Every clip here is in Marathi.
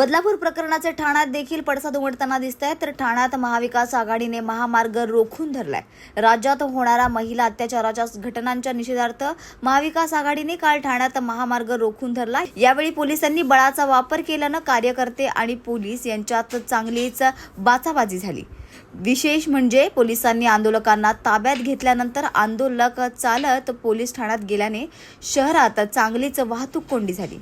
बदलापूर प्रकरणाचे ठाण्यात देखील पडसाद उमटताना दिसत आहे तर ठाण्यात महाविकास आघाडीने महामार्ग रोखून धरलाय. राज्यात होणाऱ्या महिला अत्याचाराच्या घटनांच्या निषेधार्थ महाविकास आघाडीने काल ठाण्यात महामार्ग रोखून धरला यावेळी पोलिसांनी बळाचा वापर केल्यानं कार्यकर्ते आणि पोलीस यांच्यात चांगलीच बाचाबाजी झाली. विशेष म्हणजे पोलिसांनी आंदोलकांना ताब्यात घेतल्यानंतर आंदोलक चालत पोलीस ठाण्यात गेल्याने शहरात चांगलीच वाहतूक कोंडी झाली.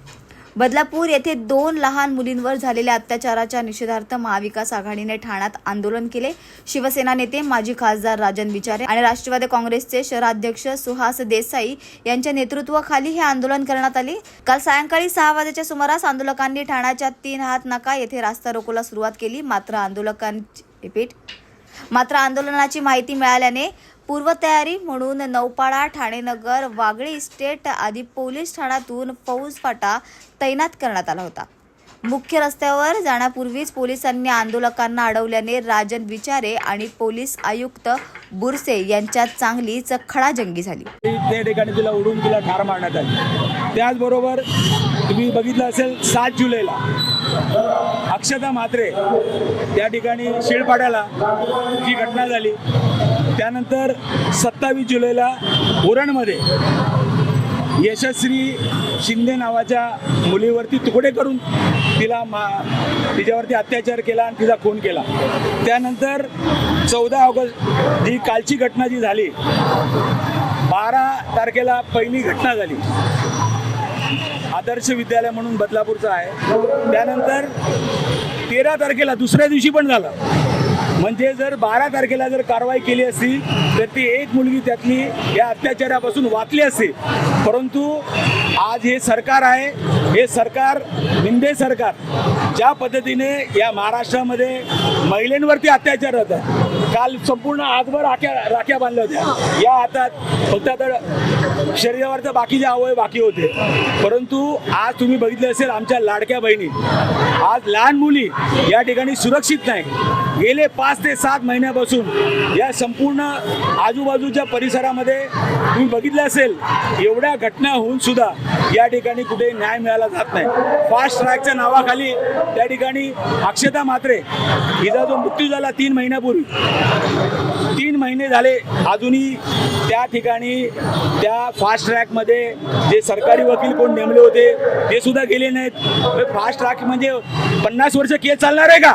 बदलापूर येथे दोन लहान मुलींवर झालेल्या अत्याचाराच्या निषेधार्थ महाविकास आघाडीने ठाण्यात आंदोलन केले. शिवसेना नेते माजी खासदार राजन विचारे आणि राष्ट्रवादी काँग्रेसचे शहराध्यक्ष सुहास देसाई यांच्या नेतृत्वाखाली हे आंदोलन करण्यात आले. काल सायंकाळी सहा वाजेच्या सुमारास आंदोलकांनी ठाण्याच्या तीन हात नाका येथे रास्ता रोकोला सुरुवात केली. मात्र आंदोलकांची मात्र आंदोलनाची माहिती मिळाल्याने पूर्वतयारी म्हणून नौपाडा ठाणेनगर वागळी इस्टेट आदी पोलीस ठाण्यातून फौज फाटा तैनात करण्यात आला होता. मुख्य रस्त्यावर जाण्यापूर्वीच पोलिसांनी आंदोलकांना अडवल्याने राजन विचारे आणि पोलीस आयुक्त बुरसे यांच्यात चांगलीच खडाजंगी झाली. त्या ठिकाणी तिला उडून तिला ठार मारण्यात आली. त्याचबरोबर तुम्ही बघितलं असेल सात जुलैला अक्षता म्हात्रे त्या ठिकाणी शिळपाड्याला जी घटना झाली त्यानंतर सत्तावीस जुलैला उरणमध्ये यशस्वी शिंदे नावाच्या मुलीवरती तुकडे करून तिला मा तिच्यावरती अत्याचार केला आणि तिचा खून केला. त्यानंतर चौदा ऑगस्ट जी कालची घटना जी झाली बारा तारखेला पहिली घटना झाली. आदर्श विद्यालय म्हणून बदलापूरचं आहे. त्यानंतर तेरा तारखेला दुसऱ्या दिवशी पण झालं. म्हणजे जर बारा तारखेला जर कारवाई केली असती तर ती एक मुलगी त्यातली या अत्याचारापासून वाचली असती. परंतु आज हे सरकार आहे हे सरकार निंदे सरकार ज्या पद्धतीने या महाराष्ट्रामध्ये महिलांवरती अत्याचार होतात काल संपूर्ण आजभर राख्या राख्या बांधल्या होत्या. या हातात फक्त आता शरीरावरचं बाकीचे अवयव बाकी होते. परंतु आज तुम्ही बघितले असेल आमच्या लाडक्या बहिणी. आज लहान मुली या ठिकाणी सुरक्षित नाही गेले पाच ते सात महिन्यापासून या संपूर्ण आजूबाजूच्या परिसरामध्ये तुम्ही बघितलं असेल एवढ्या घटना होऊन सुद्धा या ठिकाणी कुठे न्याय मिळाला जात नाही. फास्ट ट्रॅकच्या नावाखाली त्या ठिकाणी अक्षता मात्रे हिचा जो मृत्यू झाला तीन महिन्यापूर्वी महिने झाले अजूनही त्या ठिकाणी त्या फास्ट ट्रॅकमध्ये जे सरकारी वकील कोण नेमले होते ते सुद्धा गेले नाहीत. फास्ट ट्रॅक म्हणजे पन्नास वर्ष केस चालणार आहे का?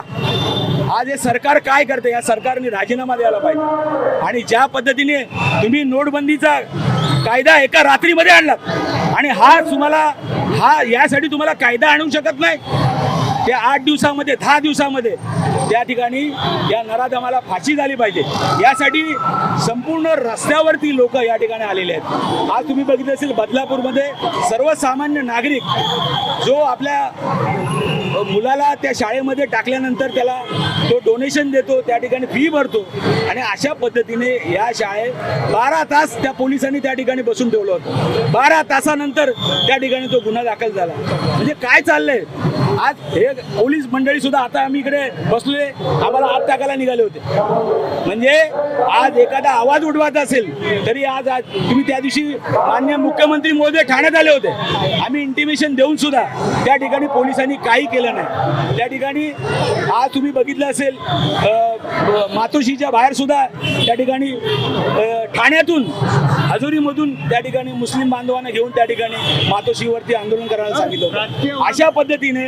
आज हे सरकार काय करते? या सरकारने राजीनामा द्यायला पाहिजे. आणि ज्या पद्धतीने तुम्ही नोटबंदीचा कायदा एका रात्रीमध्ये आणलात आणि हा तुम्हाला हा यासाठी तुम्हाला कायदा आणू शकत नाही. त्या आठ दिवसामध्ये दहा दिवसामध्ये त्या ठिकाणी या नराधमाला फाशी झाली पाहिजे यासाठी संपूर्ण रस्त्यावरती लोक या ठिकाणी आलेले आहेत. आज तुम्ही बघितलं असेल बदलापूरमध्ये सर्वसामान्य नागरिक जो आपल्या मुलाला त्या शाळेमध्ये टाकल्यानंतर त्याला तो डोनेशन देतो त्या ठिकाणी फी भरतो. आणि अशा पद्धतीने या शाळेत बारा तास त्या पोलिसांनी त्या ठिकाणी बसून ठेवलं होतं. बारा तासानंतर त्या ठिकाणी तो गुन्हा दाखल झाला. म्हणजे काय चाललंय? आज हे पोलीस मंडळी सुद्धा आता आम्ही इकडे बसलोय. आम्हाला आत टाकायला निघाले होते. म्हणजे आज एखादा आवाज उठवायचा असेल तरी आज आज तुम्ही त्या दिवशी मान्य मुख्यमंत्री महोदय ठाण्यात आले होते. आम्ही इंटिमेशन देऊन सुद्धा त्या ठिकाणी पोलिसांनी काही केलं नाही. त्या ठिकाणी आज तुम्ही बघितलं असेल मातोशीच्या मातोश्रीच्या बाहेर सुद्धा त्या ठिकाणी ठाण्यातून हजोरीमधून त्या ठिकाणी मुस्लिम बांधवांना घेऊन त्या ठिकाणी मातोश्रीवरती आंदोलन करायला सांगितलं होतं. अशा पद्धतीने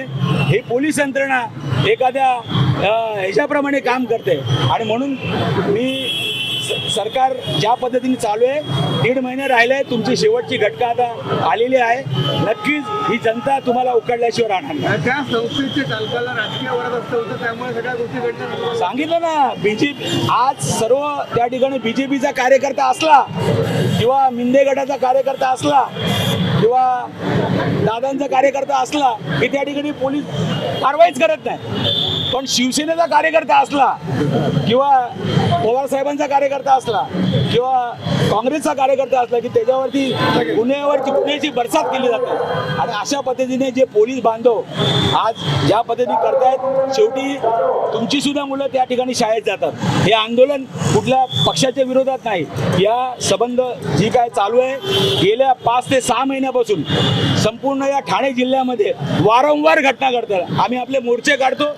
हे पोलीस यंत्रणा एखाद्या ह्याच्याप्रमाणे काम करते. आणि म्हणून मी सरकार ज्या पद्धतीने चालू आहे दीड महिने राहिले तुमची शेवटची घटका आता आलेली आहे. नक्कीच ही जनता तुम्हाला उकडल्याशिवाय राहणार नाही. त्या संस्थेचे कालकाला राजकीय वरदस्त होतं त्यामुळे सगळ्या गोष्टी घडतात. सांगितलं ना बीजेपी आज सर्व त्या ठिकाणी बीजेपीचा कार्यकर्ता असला किंवा मिंदे गटाचा कार्यकर्ता असला किंवा दादांचा कार्यकर्ता असला की त्या ठिकाणी पोलीस कारवाईच करत नाही. पण शिवसेनेचा कार्यकर्ता असला किंवा पवार साहेबांचा कार्यकर्ता असला किंवा काँग्रेसचा कार्यकर्ता असला की त्याच्यावरती गुन्ह्यावरती गुन्ह्याची बरसात केली जाते. आणि अशा पद्धतीने जे पोलीस बांधव आज ज्या पद्धतीने करतायत शेवटी तुमची सुद्धा मुलं त्या ठिकाणी शाळेत जातात. हे आंदोलन कुठल्या पक्षाच्या विरोधात नाही. या संबंध जी काय चालू आहे गेल्या पाच ते सहा महिन्यापासून संपूर्ण या ठाणे जिल्ह्यामध्ये वारंवार घटना घडतात. आम्ही आपले मोर्चे काढतो.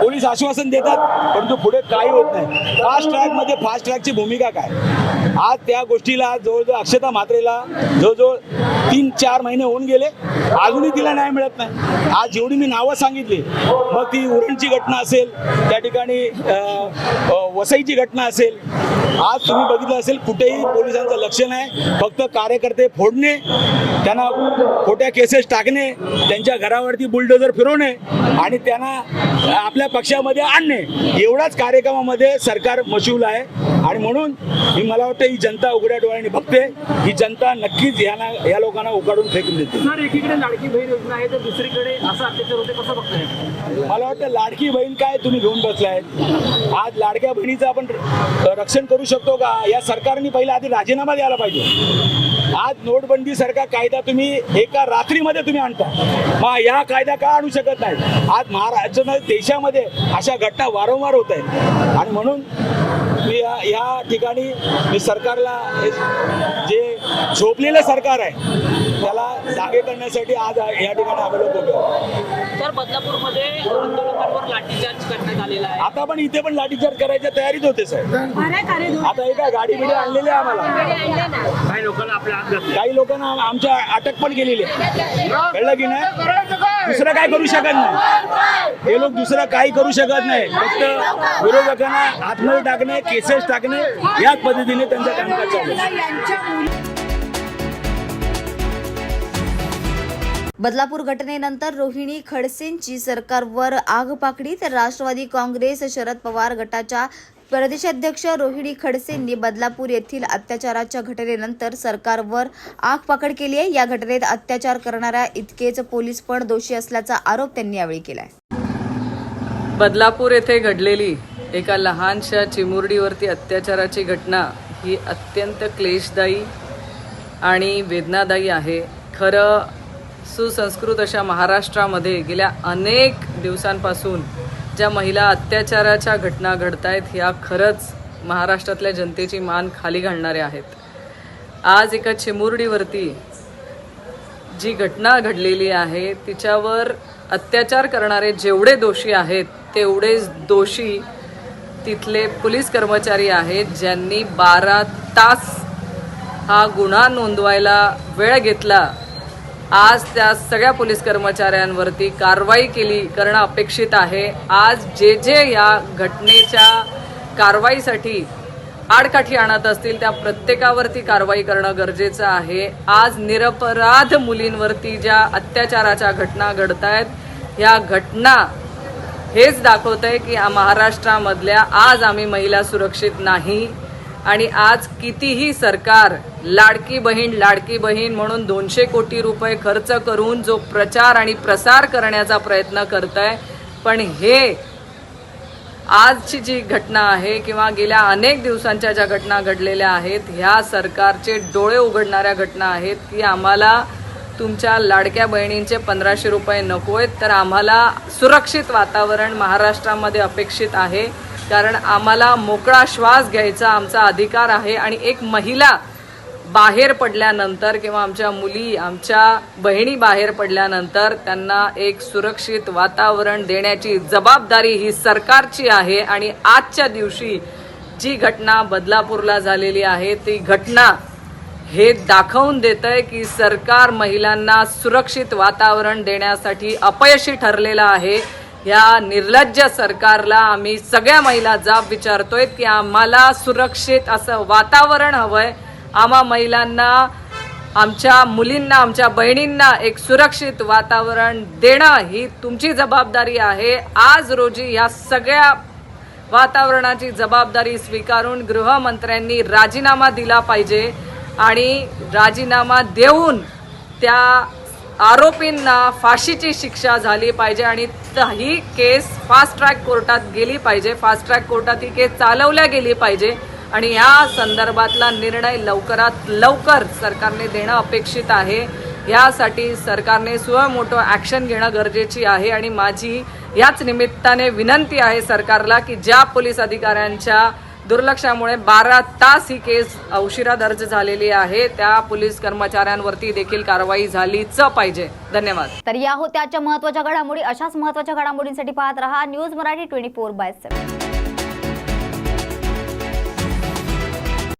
पोलीस आश्वासन देतात परंतु पुढे काही होत नाही. फास्ट ट्रॅकमध्ये फास्ट ट्रॅकची भूमिका काय? आज त्या गोष्टीला जवळजवळ अक्षता मात्रेला जवळजवळ तीन चार महिने होऊन गेले. अजूनही तिला न्याय मिळत नाही. आज जेवढी मी नावं सांगितली. मग ती उरणची घटना असेल त्या ठिकाणी वसईची घटना असेल. आज तुम्ही बघितलं असेल कुठेही पोलिसांचं लक्ष नाही. फक्त कार्यकर्ते फोडणे त्यांना खोट्या केसेस टाकणे त्यांच्या घरावरती बुलडोजर फिरवणे आणि त्यांना आपल्या पक्षामध्ये आणणे. एवढाच कार्यक्रमामध्ये सरकार मशूल आहे. आणि म्हणून ही मला वाटतं ही जनता उघड्या डोळ्याने बघते. ही जनता नक्कीच यांना या लोकांना उकाडून फेकून देते. सर एकीकडे लाडकी बहीण योजना आहे तर दुसरीकडे असं अत्याचार होते कसं बघताय? मला वाटतं लाडकी बहीण काय तुम्ही घेऊन बसलाय? आज लाडक्या बहिणीचं आपण रक्षण करू शकतो का? या सरकारने पहिला आधी राजीनामा द्यायला पाहिजे. आज नोटबंदी सारखा कायदा तुम्ही एका रात्रीमध्ये तुम्ही आणता. मग या कायदा का आणू शकत नाही? आज महाराष्ट्र देशामध्ये अशा घटना वारंवार होत आहेत. आणि म्हणून मी या या ठिकाणी मी सरकारला हे जे झोपलेलं सरकार आहे त्याला जागे करण्यासाठी आज या ठिकाणी आम्ही लोक उभे आहोत. तर बदलापूरमध्ये आंदोलकांवर लाठीचार्ज करण्यात आलेला आहे. आता पण इथे पण लाठीचार्ज करायच्या तयारीत होते साहेब आता हे काय गाडी बिडी आणलेली आहे आम्हाला. काही लोकांना आपल्या हात काही लोकांना आम- आमच्या अटक पण केलेली आहे. कळलं की नाही? दुसरं काय करू शकत नाही. हे लोक दुसरं काही करू शकत नाही. फक्त विरोधकांना आतमध्ये टाकणे केसेस टाकणे याच पद्धतीने त्यांचं कामकाज चालू बदलापूर घटनेनंतर रोहिणी खडसेंची सरकारवर आगपाकडी तर राष्ट्रवादी काँग्रेस शरद पवार गटाच्या प्रदेशाध्यक्ष रोहिणी खडसेंनी बदलापूर येथील अत्याचाराच्या घटनेनंतर सरकारवर आगपाकड केली आहे. या घटनेत अत्याचार करणाऱ्या इतकेच पोलीस पण दोषी असल्याचा आरोप त्यांनी यावेळी केलाय. बदलापूर येथे घडलेली एका लहानशा चिमुरडीवरती अत्याचाराची घटना ही अत्यंत क्लेशदायी आणि वेदनादायी आहे. खरं सुसंस्कृत अशा महाराष्ट्रामध्ये गेल्या अनेक दिवसांपासून ज्या महिला अत्याचाराच्या घटना घडत आहेत ह्या खरंच महाराष्ट्रातल्या जनतेची मान खाली घालणाऱ्या आहेत. आज एका चिमुरडीवरती जी घटना घडलेली आहे तिच्यावर अत्याचार करणारे जेवढे दोषी आहेत तेवढेच दोषी तिथले पोलीस कर्मचारी आहेत ज्यांनी बारा तास हा गुन्हा नोंदवायला वेळ घेतला. आज त्या सगळ्या पोलीस कर्मचाऱ्यांवरती कारवाई केली करणं अपेक्षित आहे. आज जे जे या घटनेच्या कारवाईसाठी आडकाठी आणत असतील त्या प्रत्येकावरती कारवाई करणं गरजेचं आहे. आज निरपराध मुलींवरती ज्या अत्याचाराच्या घटना घडत आहेत ह्या घटना हेच दाखवत आहे की महाराष्ट्रामधल्या आज आम्ही महिला सुरक्षित नाही. आणि आज कितीही सरकार लाडकी बहीण लाडकी बहीण म्हणून दोनशे कोटी रुपये खर्च करून जो प्रचार आणि प्रसार करण्याचा प्रयत्न करत आहे पण हे आजची जी घटना आहे किंवा गेल्या अनेक दिवसांच्या ज्या घटना घडलेल्या आहेत ह्या सरकारचे डोळे उघडणाऱ्या घटना आहेत की आम्हाला तुमच्या लाडक्या बहिणींचे पंधराशे रुपये नको आहेत तर आम्हाला सुरक्षित वातावरण महाराष्ट्रामध्ये अपेक्षित आहे. कारण आम्हाला मोकळा श्वास घ्यायचा आमचा अधिकार आहे आणि एक महिला बाहेर पडल्यानंतर किंवा आमच्या मुली आमच्या बहिणी बाहेर पडल्यानंतर त्यांना एक सुरक्षित वातावरण देण्याची जबाबदारी ही सरकारची आहे आणि आजच्या दिवशी जी घटना बदलापूरला झालेली आहे ती घटना हे दाखवून देत आहे की सरकार महिलांना सुरक्षित वातावरण देण्यासाठी अपयशी ठरलेलं आहे. या निर्लज्ज सरकारला आम्ही सगळ्या महिला जाब विचारतोय की आम्हाला सुरक्षित असं वातावरण हवंय. आम्हा महिलांना आमच्या मुलींना आमच्या बहिणींना एक सुरक्षित वातावरण देणं ही तुमची जबाबदारी आहे. आज रोजी या सगळ्या वातावरणाची जबाबदारी स्वीकारून गृहमंत्र्यांनी राजीनामा दिला पाहिजे आणि राजीनामा देऊन त्या आरोपींना फाशीची शिक्षा झाली पाहिजे आणि त- ही केस फास्ट ट्रॅक कोर्टात गेली पाहिजे. फास्ट ट्रॅक कोर्टात ही केस चालवल्या गेली पाहिजे. आणि या संदर्भातला निर्णय लवकरात लवकर सरकारने देणं अपेक्षित आहे. यासाठी सरकारने सुमोटो ॲक्शन घेणं गरजेची आहे. आणि माझी याच निमित्ताने विनंती आहे सरकारला की ज्या पोलीस अधिकाऱ्यांच्या दुर्लक्षामुळे बारा तास ही केस उशिरा दर्ज झालेली आहे. त्या पोलीस कर्मचाऱ्यांवरती देखील कारवाई झालीच पाहिजे. धन्यवाद. तर या होत्याच्या महत्त्वाच्या घडामोडी. अशाच महत्त्वाच्या घडामोडींसाठी पाहत रहा news Marathi twenty four by seven.